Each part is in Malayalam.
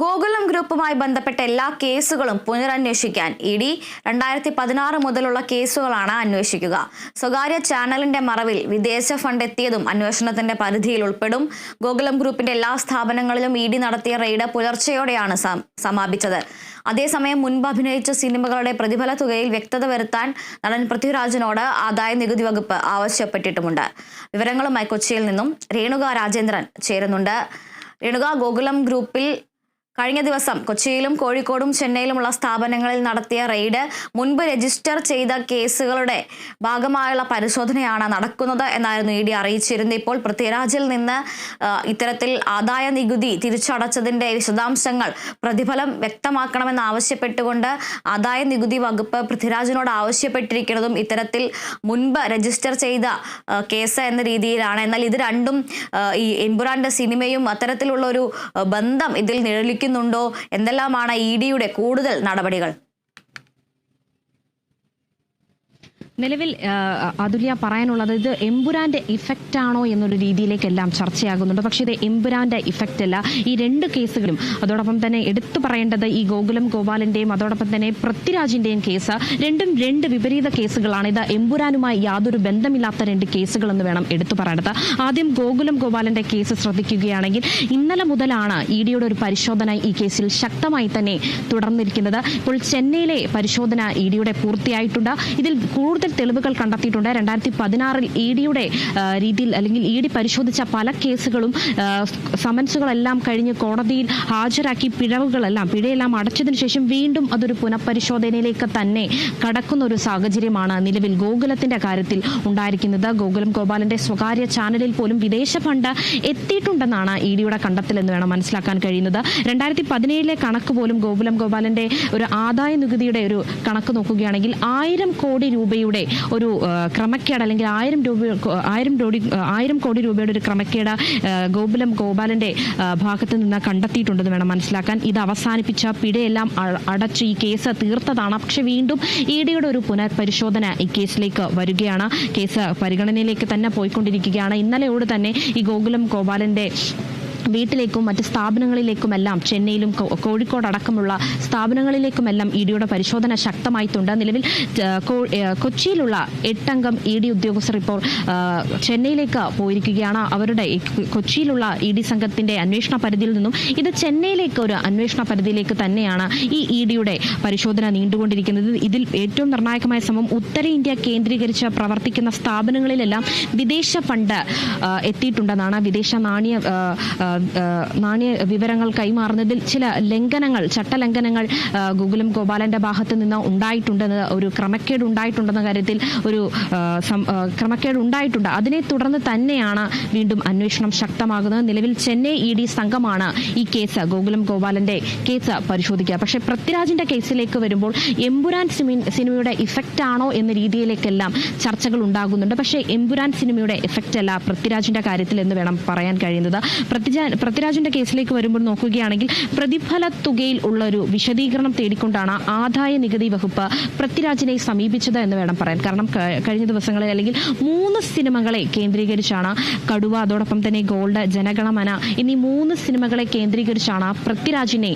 ഗോകുലം ഗ്രൂപ്പുമായി ബന്ധപ്പെട്ട എല്ലാ കേസുകളും പുനരന്വേഷിക്കാൻ ഇ ഡി രണ്ടായിരത്തി പതിനാറ് മുതലുള്ള കേസുകളാണ് അന്വേഷിക്കുക. സ്വകാര്യ ചാനലിന്റെ മറവിൽ വിദേശ ഫണ്ട് എത്തിയതും അന്വേഷണത്തിന്റെ പരിധിയിൽ ഉൾപ്പെടും. ഗോകുലം ഗ്രൂപ്പിന്റെ എല്ലാ സ്ഥാപനങ്ങളിലും ഇ ഡി നടത്തിയ റെയ്ഡ് പുലർച്ചയോടെയാണ് സമാപിച്ചത്. അതേസമയം മുൻപ് അഭിനയിച്ച സിനിമകളുടെ പ്രതിഫല തുകയിൽ വ്യക്തത വരുത്താൻ നടൻ പൃഥ്വിരാജിനോട് ആദായ നികുതി വകുപ്പ് ആവശ്യപ്പെട്ടിട്ടുമുണ്ട്. വിവരങ്ങളുമായി കൊച്ചിയിൽ നിന്നും രേണുക രാജേന്ദ്രൻ ചേരുന്നുണ്ട്. രേണുക ഗോകുലം ഗ്രൂപ്പിൽ കഴിഞ്ഞ ദിവസം കൊച്ചിയിലും കോഴിക്കോടും ചെന്നൈയിലുമുള്ള സ്ഥാപനങ്ങളിൽ നടത്തിയ റെയ്ഡ് മുൻപ് രജിസ്റ്റർ ചെയ്ത കേസുകളുടെ ഭാഗമായുള്ള പരിശോധനയാണ് നടക്കുന്നത് എന്നായിരുന്നു ഇ ഡി അറിയിച്ചിരുന്നത്. ഇപ്പോൾ പൃഥ്വിരാജിൽ നിന്ന് ഇത്തരത്തിൽ ആദായ നികുതി തിരിച്ചടച്ചതിന്റെ വിശദാംശങ്ങൾ പ്രതിഫലം വ്യക്തമാക്കണമെന്ന് ആവശ്യപ്പെട്ടുകൊണ്ട് ആദായ നികുതി വകുപ്പ് പൃഥ്വിരാജിനോട് ആവശ്യപ്പെട്ടിരിക്കുന്നതും ഇത്തരത്തിൽ മുൻപ് രജിസ്റ്റർ ചെയ്ത കേസ് എന്ന രീതിയിലാണ്. എന്നാൽ ഇത് രണ്ടും ഈ എമ്പുരാന്റെ സിനിമയും അത്തരത്തിലുള്ള ഒരു ബന്ധം ഇതിൽ നിഴലിക്കുന്നുണ്ടോ എന്തെല്ലാമാണ് ഇ ഡിയുടെ കൂടുതൽ നടപടികൾ? നിലവിൽ അതുല്യ പറയാനുള്ളത് ഇത് എമ്പുരാന്റെ ഇഫക്റ്റ് ആണോ എന്നൊരു രീതിയിലേക്കെല്ലാം ചർച്ചയാകുന്നുണ്ട്. പക്ഷേ ഇത് എമ്പുരാന്റെ ഇഫക്റ്റ് അല്ല. ഈ രണ്ട് കേസുകളും അതോടൊപ്പം തന്നെ എടുത്തു പറയേണ്ടത് ഈ ഗോകുലം ഗോപാലിന്റെയും അതോടൊപ്പം തന്നെ പൃഥ്വിരാജിന്റെയും കേസ്. രണ്ടും രണ്ട് വിപരീത കേസുകളാണ്. ഇത് എമ്പുരാനുമായി യാതൊരു ബന്ധമില്ലാത്ത രണ്ട് കേസുകൾ എന്ന് വേണം എടുത്തു പറയേണ്ടത്. ആദ്യം ഗോകുലം ഗോപാലന്റെ കേസ് ശ്രദ്ധിക്കുകയാണെങ്കിൽ ഇന്നലെ മുതലാണ് ഇ ഡിയുടെ ഒരു പരിശോധന ഈ കേസിൽ ശക്തമായി തന്നെ തുടർന്നിരിക്കുന്നത്. ഇപ്പോൾ ചെന്നൈയിലെ പരിശോധന ഇ ഡിയുടെ പൂർത്തിയായിട്ടുണ്ട്. ഇതിൽ കൂടുതൽ തെളിവുകൾ കണ്ടെത്തിയിട്ടുണ്ട്. രണ്ടായിരത്തി പതിനാറിൽ ഇ ഡിയുടെ രീതിയിൽ അല്ലെങ്കിൽ ഇ ഡി പരിശോധിച്ച പല കേസുകളും സമൻസുകളെല്ലാം കഴിഞ്ഞ് കോടതിയിൽ ഹാജരാക്കി പിഴവുകളെല്ലാം പിഴയെല്ലാം അടച്ചതിന് ശേഷം വീണ്ടും അതൊരു പുനഃപരിശോധനയിലേക്ക് തന്നെ കടക്കുന്ന ഒരു സാഹചര്യമാണ് നിലവിൽ ഗോകുലത്തിന്റെ കാര്യത്തിൽ ഉണ്ടായിരിക്കുന്നത്. ഗോകുലം ഗോപാലന്റെ സ്വകാര്യ ചാനലിൽ പോലും വിദേശ ഫണ്ട് എത്തിയിട്ടുണ്ടെന്നാണ് ഇ ഡിയുടെ കണ്ടെത്തൽ എന്ന് വേണം മനസ്സിലാക്കാൻ കഴിയുന്നത്. രണ്ടായിരത്തി പതിനേഴിലെ കണക്ക് പോലും ഗോകുലം ഗോപാലന്റെ ഒരു ആദായ നികുതിയുടെ ഒരു കണക്ക് നോക്കുകയാണെങ്കിൽ ആയിരം കോടി രൂപയുടെ ഒരു ആ, ക്രമക്കേട് അല്ലെങ്കിൽ ആയിരം രൂപ ആയിരം കോടി ആയിരം കോടി രൂപയുടെ ഒരു ക്രമക്കേട് ഗോകുലം ഗോപാലന്റെ ഭാഗത്ത് നിന്ന് കണ്ടെത്തിയിട്ടുണ്ടെന്ന് വേണം മനസ്സിലാക്കാൻ. ഇത് അവസാനിപ്പിച്ച പിഴയെല്ലാം അടച്ച് ഈ കേസ് തീർത്തതാണ്. പക്ഷെ വീണ്ടും ഇ ഡിയുടെ ഒരു പുനഃപരിശോധന ഈ കേസിലേക്ക് വരികയാണ്. കേസ് പരിഗണനയിലേക്ക് തന്നെ പോയിക്കൊണ്ടിരിക്കുകയാണ്. ഇന്നലെയോട് തന്നെ ഈ ഗോകുലം ഗോപാലന്റെ വീട്ടിലേക്കും മറ്റ് സ്ഥാപനങ്ങളിലേക്കുമെല്ലാം ചെന്നൈയിലും കോഴിക്കോടടക്കമുള്ള സ്ഥാപനങ്ങളിലേക്കുമെല്ലാം ഇ ഡിയുടെ പരിശോധന ശക്തമായിട്ടുണ്ട്. നിലവിൽ കൊച്ചിയിലുള്ള എട്ടംഗം ഇ ഡി ഉദ്യോഗസ്ഥർ ഇപ്പോൾ ചെന്നൈയിലേക്ക് പോയിരിക്കുകയാണ്. അവരുടെ കൊച്ചിയിലുള്ള ഇ ഡി സംഘത്തിന്റെ അന്വേഷണ പരിധിയിൽ നിന്നും ഇത് ചെന്നൈയിലേക്ക് ഒരു അന്വേഷണ പരിധിയിലേക്ക് തന്നെയാണ് ഈ ഇ ഡിയുടെ പരിശോധന നീണ്ടുകൊണ്ടിരിക്കുന്നത്. ഇതിൽ ഏറ്റവും നിർണായകമായ ശ്രമം ഉത്തരേന്ത്യ കേന്ദ്രീകരിച്ച് പ്രവർത്തിക്കുന്ന സ്ഥാപനങ്ങളിലെല്ലാം വിദേശ ഫണ്ട് എത്തിയിട്ടുണ്ടെന്നാണ്. വിദേശ നാണയ നാണയ വിവരങ്ങൾ കൈമാറുന്നതിൽ ചില ലംഘനങ്ങൾ ചട്ടലംഘനങ്ങൾ ഗൂഗിളും ഗോപാലന്റെ ഭാഗത്ത് നിന്ന് ഉണ്ടായിട്ടുണ്ടെന്ന് ഒരു ക്രമക്കേട് ഉണ്ടായിട്ടുണ്ടെന്ന കാര്യത്തിൽ ഒരു ക്രമക്കേട് ഉണ്ടായിട്ടുണ്ട്. അതിനെ തുടർന്ന് തന്നെയാണ് വീണ്ടും അന്വേഷണം ശക്തമാകുന്നത്. നിലവിൽ ചെന്നൈ ഇ ഡി സംഘമാണ് ഈ കേസ് ഗോകുലം ഗോപാലന്റെ കേസ് പരിശോധിക്കുക. പക്ഷേ പൃഥ്വിരാജിന്റെ കേസിലേക്ക് വരുമ്പോൾ എമ്പുരാൻ സിനിമയുടെ ഇഫക്റ്റ് ആണോ എന്ന രീതിയിലേക്കെല്ലാം ചർച്ചകൾ ഉണ്ടാകുന്നുണ്ട്. പക്ഷേ എമ്പുരാൻ സിനിമയുടെ ഇഫക്റ്റ് അല്ല പൃഥ്വിരാജിന്റെ കാര്യത്തിൽ എന്ന് വേണം പറയാൻ കഴിയുന്നത്. പൃഥ്വിരാ- പൃഥ്വിരാജിന്റെ കേസിലേക്ക് വരുമ്പോൾ നോക്കുകയാണെങ്കിൽ പ്രതിഫല തുകയിൽ ഉള്ള ഒരു വിശദീകരണം തേടിക്കൊണ്ടാണ് ആദായ നികുതി വകുപ്പ് പൃഥ്വിരാജിനെ സമീപിച്ചത് എന്ന് വേണം പറയാൻ. കാരണം കഴിഞ്ഞ ദിവസങ്ങളിൽ അല്ലെങ്കിൽ മൂന്ന് സിനിമകളെ കേന്ദ്രീകരിച്ചാണ് കടുവ അതോടൊപ്പം തന്നെ ഗോൾഡ് ജനഗണമന എന്നീ മൂന്ന് സിനിമകളെ കേന്ദ്രീകരിച്ചാണ് പൃഥ്വിരാജിനെ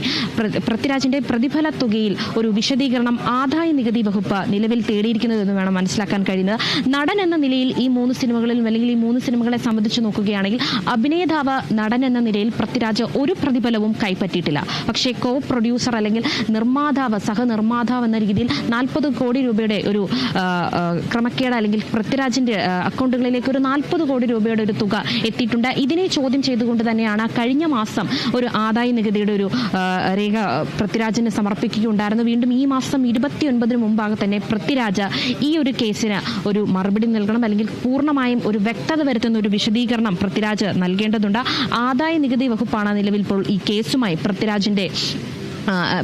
പൃഥ്വിരാജിന്റെ പ്രതിഫല തുകയിൽ ഒരു വിശദീകരണം ആദായ നികുതി വകുപ്പ് നിലവിൽ തേടിയിരിക്കുന്നത് എന്ന് വേണം മനസ്സിലാക്കാൻ കഴിയുന്നത്. നടൻ എന്ന നിലയിൽ ഈ മൂന്ന് സിനിമകളിലും അല്ലെങ്കിൽ ഈ മൂന്ന് സിനിമകളെ സംബന്ധിച്ച് നോക്കുകയാണെങ്കിൽ അഭിനേതാവ് നടൻ എന്ന നിലയിൽ പൃഥ്വിരാജ് ഒരു പ്രതിഫലവും കൈപ്പറ്റിയിട്ടില്ല. പക്ഷേ കോ പ്രൊഡ്യൂസർ അല്ലെങ്കിൽ നിർമ്മാതാവ് സഹനിർമ്മാതാവ് എന്ന രീതിയിൽ നാൽപ്പത് കോടി രൂപയുടെ ഒരു ക്രമക്കേട് അല്ലെങ്കിൽ പൃഥ്വിരാജിന്റെ അക്കൗണ്ടുകളിലേക്ക് ഒരു നാൽപ്പത് കോടി രൂപയുടെ ഒരു തുക എത്തിയിട്ടുണ്ട്. ഇതിനെ ചോദ്യം ചെയ്തുകൊണ്ട് തന്നെയാണ് കഴിഞ്ഞ മാസം ഒരു ആദായ നികുതിയുടെ ഒരു രേഖ പൃഥ്വിരാജിന് സമർപ്പിക്കുകയുണ്ടായിരുന്നു. വീണ്ടും ഈ മാസം ഇരുപത്തിയൊൻപതിന് മുമ്പാകെ തന്നെ പൃഥ്വിരാജ് ഈ ഒരു കേസിന് ഒരു മറുപടി നൽകണം അല്ലെങ്കിൽ പൂർണമായും ഒരു വ്യക്തത വരുത്തുന്ന ഒരു വിശദീകരണം പൃഥ്വിരാജ് നൽകേണ്ടതുണ്ട്. ആദായ നികുതി വകുപ്പാണ് നിലവിൽ ഇപ്പോൾ ഈ കേസുമായി പൃഥ്വിരാജിന്റെ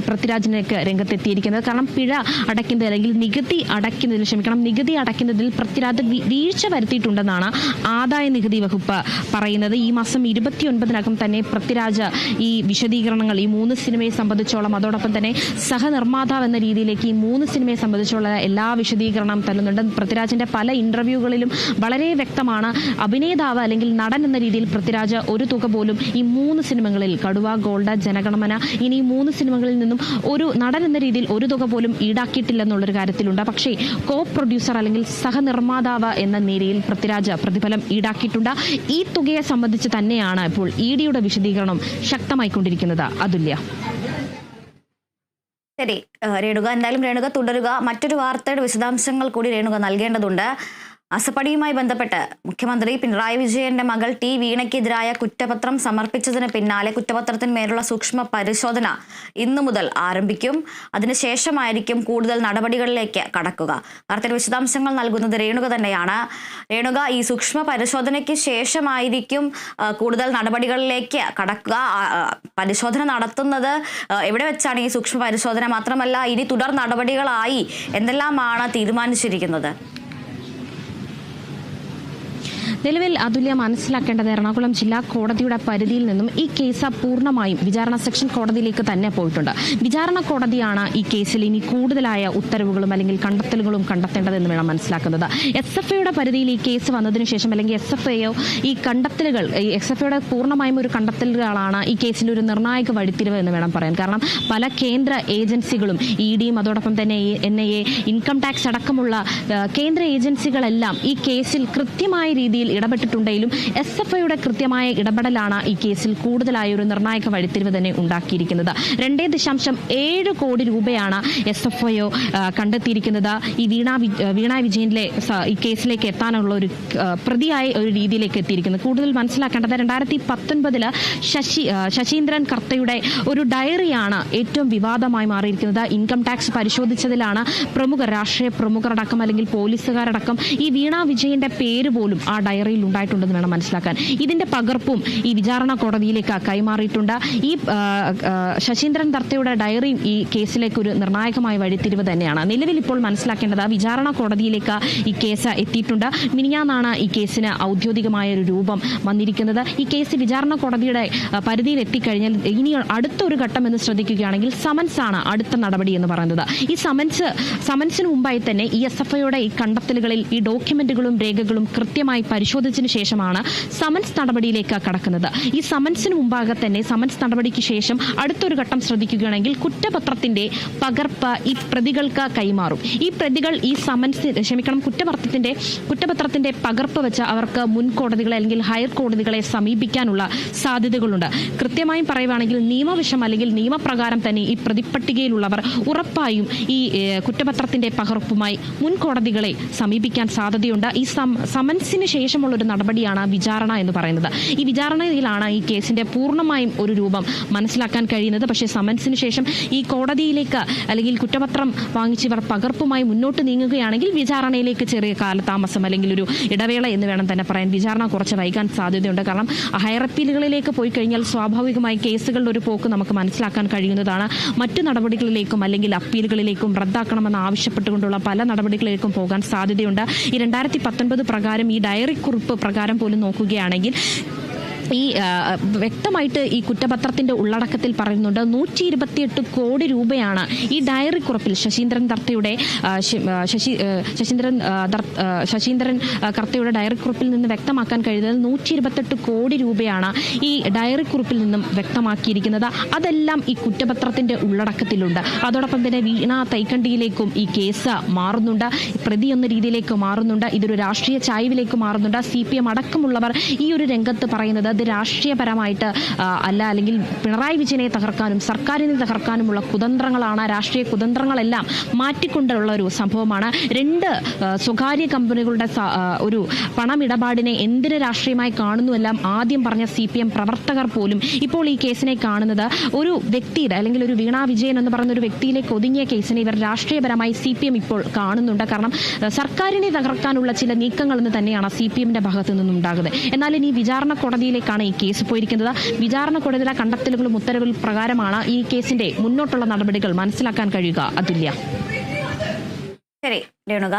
പൃഥ്വിരാജിനേക്ക് രംഗത്തെത്തിയിരിക്കുന്നത്. കാരണം പിഴ അടയ്ക്കുന്നത് അല്ലെങ്കിൽ നികുതി അടയ്ക്കുന്നതിൽ ക്ഷമിക്കണം. നികുതി അടയ്ക്കുന്നതിൽ പൃഥ്വിരാജ് വീഴ്ച വരുത്തിയിട്ടുണ്ടെന്നാണ് ആദായ നികുതി വകുപ്പ് പറയുന്നത്. ഈ മാസം ഇരുപത്തിയൊൻപതിനകം തന്നെ പൃഥ്വിരാജ് ഈ വിശദീകരണങ്ങൾ ഈ മൂന്ന് സിനിമയെ സംബന്ധിച്ചോളം അതോടൊപ്പം തന്നെ സഹനിർമ്മാതാവ് എന്ന രീതിയിലേക്ക് ഈ മൂന്ന് സിനിമയെ സംബന്ധിച്ചുള്ള എല്ലാ വിശദീകരണം തരുന്നുണ്ട്. പൃഥ്വിരാജിന്റെ പല ഇന്റർവ്യൂകളിലും വളരെ വ്യക്തമാണ് അഭിനേതാവ് അല്ലെങ്കിൽ നടൻ എന്ന രീതിയിൽ പൃഥ്വിരാജ് ഒരു തുക പോലും ഈ മൂന്ന് സിനിമകളിൽ കടുവ ഗോൾഡ് ജനഗണമന ഇനി മൂന്ന് മൂന്ന് സിനിമകളിൽ നിന്നും ഒരു നടൻ എന്ന രീതിയിൽ ഒരു തുക പോലും ഈടാക്കിയിട്ടില്ലെന്നുള്ളൊരു കാര്യത്തിലുണ്ട്. പക്ഷേ കോ പ്രൊഡ്യൂസർ അല്ലെങ്കിൽ സഹനിർമ്മാതാവ് എന്ന നിലയിൽ പൃഥ്വിരാജ് പ്രതിഫലം ഈടാക്കിയിട്ടുണ്ട്. ഈ തുകയെ സംബന്ധിച്ച് തന്നെയാണ് ഇപ്പോൾ ഇ ഡിയുടെ വിശദീകരണം ശക്തമായിക്കൊണ്ടിരിക്കുന്നത്. അതുല്യ. ശരി. രേണുക എന്തായാലും രേണുക തുടരുക. മറ്റൊരു വാർത്തയുടെ വിശദാംശങ്ങൾ കൂടി രേണുക നൽകേണ്ടതുണ്ട്. അസപ്പടിയുമായി ബന്ധപ്പെട്ട് മുഖ്യമന്ത്രി പിണറായി വിജയന്റെ മകൾ ടി വീണയ്ക്കെതിരായ കുറ്റപത്രം സമർപ്പിച്ചതിന് പിന്നാലെ കുറ്റപത്രത്തിന്മേലുള്ള സൂക്ഷ്മ പരിശോധന ഇന്നു മുതൽ ആരംഭിക്കും. അതിനുശേഷമായിരിക്കും കൂടുതൽ നടപടികളിലേക്ക് കടക്കുക. വാർത്തയിൽ വിശദാംശങ്ങൾ നൽകുന്നത് രേണുക തന്നെയാണ്. രേണുക ഈ സൂക്ഷ്മ പരിശോധനയ്ക്ക് ശേഷമായിരിക്കും കൂടുതൽ നടപടികളിലേക്ക് കടക്കുക. പരിശോധന നടത്തുന്നത് എവിടെ വെച്ചാണ് ഈ സൂക്ഷ്മ പരിശോധന മാത്രമല്ല ഇനി തുടർ നടപടികളായി എന്തെല്ലാമാണ് തീരുമാനിച്ചിരിക്കുന്നത്? നിലവിൽ അതുല്യ മനസ്സിലാക്കേണ്ടത് എറണാകുളം ജില്ലാ കോടതിയുടെ പരിധിയിൽ നിന്നും ഈ കേസ് പൂർണമായും വിചാരണ സെക്ഷൻ കോടതിയിലേക്ക് തന്നെ പോയിട്ടുണ്ട്. വിചാരണ കോടതിയാണ് ഈ കേസിൽ ഇനി കൂടുതലായ ഉത്തരവുകളും അല്ലെങ്കിൽ കണ്ടെത്തലുകളും കണ്ടെത്തേണ്ടതെന്ന് വേണം മനസ്സിലാക്കുന്നത്. എസ് എഫ് ഐയുടെ പരിധിയിൽ ഈ കേസ് വന്നതിന് ശേഷം അല്ലെങ്കിൽ എസ് എഫ് ഐയോ ഈ കണ്ടെത്തലുകൾ എസ് എഫ് ഐയുടെ പൂർണമായും ഒരു കണ്ടെത്തലുകളാണ് ഈ കേസിൽ ഒരു നിർണായക വഴിത്തിരിവ് എന്ന് വേണം പറയാൻ. കാരണം പല കേന്ദ്ര ഏജൻസികളും ഇ ഡിയും അതോടൊപ്പം തന്നെ N I A income tax അടക്കമുള്ള കേന്ദ്ര ഏജൻസികളെല്ലാം ഈ കേസിൽ കൃത്യമായ രീതിയിൽ ഇടപെട്ടിട്ടുണ്ടെങ്കിലും എസ് എഫ് ഐയുടെ കൃത്യമായ ഇടപെടലാണ് ഈ കേസിൽ കൂടുതലായ ഒരു നിർണായക വഴിത്തിരിവ് തന്നെ ഉണ്ടാക്കിയിരിക്കുന്നത്. രണ്ടേ ദശാംശം ഏഴ് കോടി രൂപയാണ് എസ് എഫ് ഐ കണ്ടെത്തിയിരിക്കുന്നത്. ഈ വീണ വീണ വിജയനിലെ ഈ കേസിലേക്ക് എത്താനുള്ള ഒരു പ്രതിയായ ഒരു രീതിയിലേക്ക് എത്തിയിരിക്കുന്നത് കൂടുതൽ മനസ്സിലാക്കേണ്ടത് രണ്ടായിരത്തി പത്തൊൻപതിൽ ശശി ശശീന്ദ്രൻ കർത്തയുടെ ഒരു ഡയറിയാണ് ഏറ്റവും വിവാദമായി മാറിയിരിക്കുന്നത്. ഇൻകം ടാക്സ് പരിശോധിച്ചതിലാണ് പ്രമുഖ രാഷ്ട്രീയ പ്രമുഖരടക്കം അല്ലെങ്കിൽ പോലീസുകാരടക്കം ഈ വീണ വിജയന്റെ പേര് പോലും ആ ഡയറിയിൽ ഉണ്ടായിട്ടുണ്ടെന്ന് വേണം മനസ്സിലാക്കാൻ. ഇതിന്റെ പകർപ്പും ഈ വിചാരണ കോടതിയിലേക്ക് കൈമാറിയിട്ടുണ്ട്. ഈ ശശീന്ദ്രൻ കർത്തയുടെ ഡയറി ഈ കേസിലേക്ക് ഒരു നിർണായകമായ വഴിത്തിരിവ് തന്നെയാണ്. നിലവിൽ ഇപ്പോൾ മനസ്സിലാക്കേണ്ടത് വിചാരണ കോടതിയിലേക്ക് ഈ കേസ് എത്തിയിട്ടുണ്ട്. മിനിഞ്ഞാന്നാണ് ഈ കേസിന് ഔദ്യോഗികമായ ഒരു രൂപം വന്നിരിക്കുന്നത്. ഈ കേസ് വിചാരണ കോടതിയുടെ പരിധിയിൽ എത്തിക്കഴിഞ്ഞാൽ ഇനി അടുത്ത ഒരു ഘട്ടം എന്ന് ശ്രദ്ധിക്കുകയാണെങ്കിൽ സമൻസ് ആണ് അടുത്ത നടപടി എന്ന് പറയുന്നത്. ഈ സമൻസ് സമൻസിന് മുമ്പായി തന്നെ ഈ എസ് എഫ് ഐയുടെ ഈ കണ്ടെത്തലുകളിൽ ഈ ഡോക്യുമെന്റുകളും രേഖകളും കൃത്യമായി പരിശോധിച്ചതിന് ശേഷമാണ് സമൻസ് നടപടിയിലേക്ക് കടക്കുന്നത്. ഈ സമൻസിന് മുമ്പാകെ തന്നെ സമൻസ് നടപടിക്ക് ശേഷം അടുത്തൊരു ഘട്ടം ശ്രദ്ധിക്കുകയാണെങ്കിൽ കുറ്റപത്രത്തിന്റെ പകർപ്പ് ഈ പ്രതികൾക്ക് കൈമാറും. ഈ പ്രതികൾ ഈ സമൻസ് ക്ഷമിക്കണം കുറ്റപത്രത്തിന്റെ കുറ്റപത്രത്തിന്റെ പകർപ്പ് വെച്ച് അവർക്ക് മുൻകോടതികളെ അല്ലെങ്കിൽ ഹയർ കോടതികളെ സമീപിക്കാനുള്ള സാധ്യതകളുണ്ട്. കൃത്യമായും പറയുകയാണെങ്കിൽ നിയമവിഷം അല്ലെങ്കിൽ നിയമപ്രകാരം തന്നെ ഈ പ്രതിപ്പട്ടികയിലുള്ളവർ ഉറപ്പായും ഈ കുറ്റപത്രത്തിന്റെ പകർപ്പുമായി മുൻകോടതികളെ സമീപിക്കാൻ സാധ്യതയുണ്ട്. ഈ സമൻസിന് സമൻസിന് ശേഷമുള്ള ഒരു നടപടിയാണ് വിചാരണ എന്ന് പറയുന്നത്. ഈ വിചാരണയിലാണ് ഈ കേസിന്റെ പൂർണമായും ഒരു രൂപം മനസ്സിലാക്കാൻ കഴിയുന്നത്. പക്ഷേ സമൻസിന് ശേഷം ഈ കോടതിയിലേക്ക് അല്ലെങ്കിൽ കുറ്റപത്രം വാങ്ങിച്ചവർ പകർപ്പുമായി മുന്നോട്ട് നീങ്ങുകയാണെങ്കിൽ വിചാരണയിലേക്ക് ചെറിയ കാലതാമസം അല്ലെങ്കിൽ ഒരു ഇടവേള എന്ന് വേണം തന്നെ പറയാൻ. വിചാരണ കുറച്ച് വൈകാൻ സാധ്യതയുണ്ട്. കാരണം ഹയർ അപ്പീലുകളിലേക്ക് പോയി കഴിഞ്ഞാൽ സ്വാഭാവികമായി കേസുകളുടെ ഒരു പോക്ക് നമുക്ക് മനസ്സിലാക്കാൻ കഴിയുന്നതാണ്. മറ്റു നടപടികളിലേക്കും അല്ലെങ്കിൽ അപ്പീലുകളിലേക്കും റദ്ദാക്കണമെന്ന് ആവശ്യപ്പെട്ടുകൊണ്ടുള്ള പല നടപടികളിലേക്കും പോകാൻ സാധ്യതയുണ്ട്. ഈ രണ്ടായിരത്തി പത്തൊൻപത് പ്രകാരം ഈ ഡയറി കുറിപ്പ് പ്രകാരം പോലും നോക്കുകയാണെങ്കിൽ ഈ വ്യക്തമായിട്ട് ഈ കുറ്റപത്രത്തിന്റെ ഉള്ളടക്കത്തിൽ പറയുന്നുണ്ട് നൂറ്റി ഇരുപത്തിയെട്ട് കോടി രൂപയാണ് ഈ ഡയറി കുറിപ്പിൽ ശശീന്ദ്രൻ ആ, ശശി ശശീന്ദ്രൻ ശശീന്ദ്രൻ കർത്തയുടെ ഡയറി കുറിപ്പിൽ നിന്ന് വ്യക്തമാക്കാൻ കഴിയുന്നത് നൂറ്റി ഇരുപത്തെട്ട് കോടി രൂപയാണ് ഈ ഡയറി കുറിപ്പിൽ നിന്നും വ്യക്തമാക്കിയിരിക്കുന്നത്. അതെല്ലാം ഈ കുറ്റപത്രത്തിന്റെ ഉള്ളടക്കത്തിലുണ്ട്. അതോടൊപ്പം തന്നെ വീണ തൈക്കണ്ടിയിലേക്കും ഈ കേസ് മാറുന്നുണ്ട്. പ്രതി എന്ന രീതിയിലേക്ക് മാറുന്നുണ്ട്. ഇതൊരു രാഷ്ട്രീയ ചായ്വിലേക്ക് മാറുന്നുണ്ട്. സി പി എം അടക്കമുള്ളവർ ഈ ഒരു രംഗത്ത് പറയുന്നത് അത് രാഷ്ട്രീയപരമായിട്ട് അല്ല അല്ലെങ്കിൽ പിണറായി വിജയനെ തകർക്കാനും സർക്കാരിനെ തകർക്കാനുമുള്ള കുതന്ത്രങ്ങളാണ് രാഷ്ട്രീയ കുതന്ത്രങ്ങളെല്ലാം മാറ്റിക്കൊണ്ടുള്ള ഒരു സംഭവമാണ്. രണ്ട് സ്വകാര്യ കമ്പനികളുടെ ഒരു പണമിടപാടിനെ എന്തിന് രാഷ്ട്രീയമായി കാണുന്നുവെല്ലാം ആദ്യം പറഞ്ഞ സി പി എം പ്രവർത്തകർ പോലും ഇപ്പോൾ ഈ കേസിനെ കാണുന്നത് ഒരു വ്യക്തിയുടെ അല്ലെങ്കിൽ ഒരു വീണ വിജയൻ എന്ന് പറയുന്ന ഒരു വ്യക്തിയിലേക്ക് ഒതുങ്ങിയ കേസിനെ ഇവർ രാഷ്ട്രീയപരമായി സി പി എം ഇപ്പോൾ കാണുന്നുണ്ട്. കാരണം സർക്കാരിനെ തകർക്കാനുള്ള ചില നീക്കങ്ങൾ എന്ന് തന്നെയാണ് സി പി എമ്മിന്റെ ഭാഗത്തു നിന്നുണ്ടാകുന്നത്. എന്നാൽ ഇനി വിചാരണ കോടതിയിലേക്ക് കോടതിയിലേക്കാണ് ഈ കേസ് പോയിരിക്കുന്നത്. വിചാരണ കോടതിയിലെ കണ്ടെത്തലുകളും ഉത്തരവിൽ പ്രകാരമാണ് ഈ കേസിന്റെ മുന്നോട്ടുള്ള നടപടികൾ മനസ്സിലാക്കാൻ കഴിയുക. അതുല്യ. ശരി രേണുക.